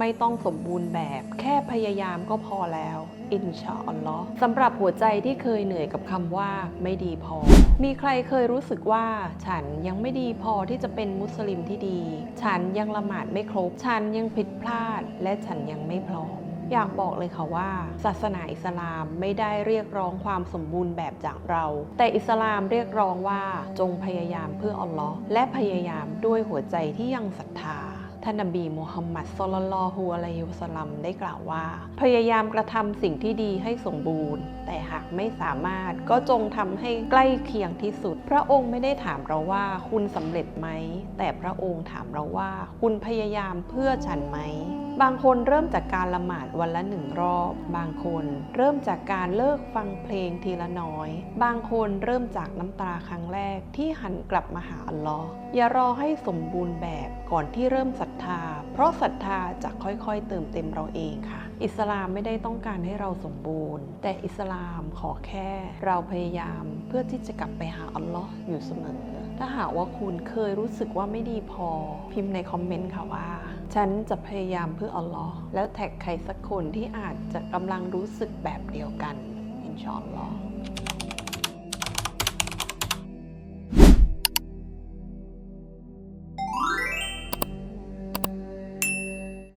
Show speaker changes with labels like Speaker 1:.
Speaker 1: ไม่ต้องสมบูรณ์แบบ แค่พยายามก็พอแล้ว อินชาอัลลอฮ์สำหรับหัวใจที่เคยเหนื่อยกับคำว่าไม่ดีพอ มีใครเคยรู้สึกว่า ฉันยังไม่ดีพอที่จะเป็นมุสลิมที่ดี ฉันยังละหมาดไม่ครบ ฉันยังผิดพลาด และฉันยังไม่พร้อมอยากบอกเลยค่ะว่า ศาสนาอิสลามไม่ได้เรียกร้องความสมบูรณ์แบบจากเรา แต่อิสลามเรียกร้องว่าจงพยายามเพื่ออัลลอฮ์และพยายามด้วยหัวใจที่ยังศรัทธาานนบีมูฮัมมัดสุลลัลฮุอะลัยฮิวสลัมได้กล่าวว่า พยายามกระทำสิ่งที่ดีให้สมบูรณ์ แต่หากไม่สามารถก็จงทำให้ใกล้เคียงที่สุด พระองค์ไม่ได้ถามเราว่าคุณสำเร็จไหม แต่พระองค์ถามเราว่า คุณพยายามเพื่อฉันไหม บางคนเริ่มจากการละหมาดวันละหนึ่งรอบ บางคนเริ่มจากการเลิกฟังเพลงทีละน้อย บางคนเริ่มจากน้ำตาครั้งแรกที่หันกลับมาหาอัลลอฮ์อย่ารอให้สมบูรณ์แบบก่อนที่เริ่มศรัทธา เพราะศรัทธาจะค่อยๆ เติมเต็มเราเองค่ะ อิสลามไม่ได้ต้องการให้เราสมบูรณ์ แต่อิสลามขอแค่เราพยายามเพื่อที่จะกลับไปหาอัลลอฮ์อยู่เสมอ ถ้าหากว่าคุณเคยรู้สึกว่าไม่ดีพอ พิมพ์ในคอมเมนต์ค่ะว่า ฉันจะพยายามเพื่ออัลลอฮ์แล้วแท็กใครสักคนที่อาจจะกำลังรู้สึกแบบเดียวกัน อินชอนลอ